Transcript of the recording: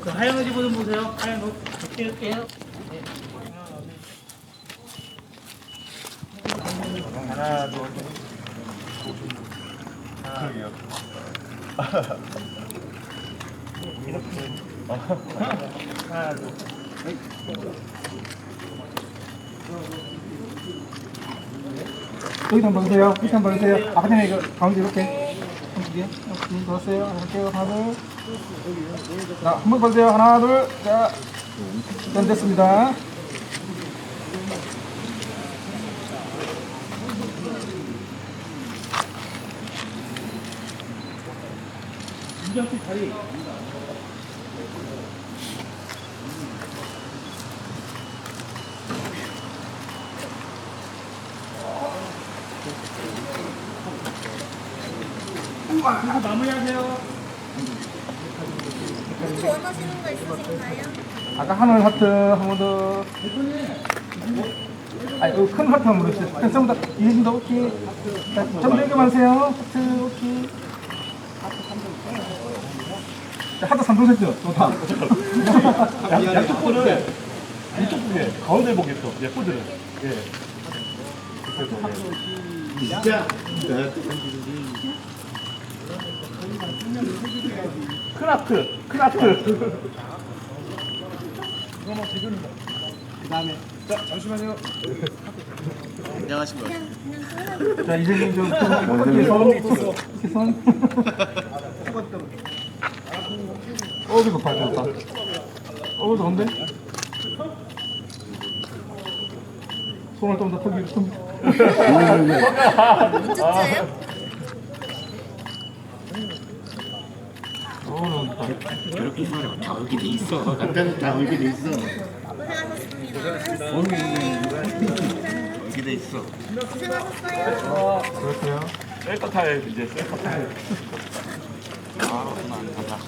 그 하얀 옷 입은 분 보세요. 하얀 옷. 네. 하나, 둘, 셋. 그러게요. 이렇게. 하나, 둘. 여기도 한번 보세요. 여기 한번 보세요. 아, 그냥 이거 가운데 이렇게. 이게 눈 들었어요. 이렇게 하나 둘. 자, 한번 보세요. 하나 둘. 자, 일단 됐습니다. 인정씨 다리. 이거 마무리하세요. 혹시 원하시는 거 있으신가요? 아까 하늘 하트 한 번 더. 아니, 큰 하트 한번 보세요. 됐습니다. 이해진다, 오케이. 자, 좀 여기 마세요. 하트, 오케이. 자, 하트 3%죠? 좋다. 양- 양쪽 분을 이쪽 분에 가운데 보겠어. 예. 그래서 예. 큰 하트, 큰 하트. 그냥 그냥 끊어. 자, 이제는 좀, 이렇게 손, 이렇게 손. 어, 이거 봐, 좋다. 어, 좋은데? 손을 좀더 턱이 좀. 진짜예요? 어, 좋다. 저렇게 사람 다 얼게 돼 있어. 남자는 다 얼게 돼 있어. 얼게 돼 있어. 고생하셨어요. 그렇고요. 셀카 타임 이제 셀카 타임. 아, 그만 가자.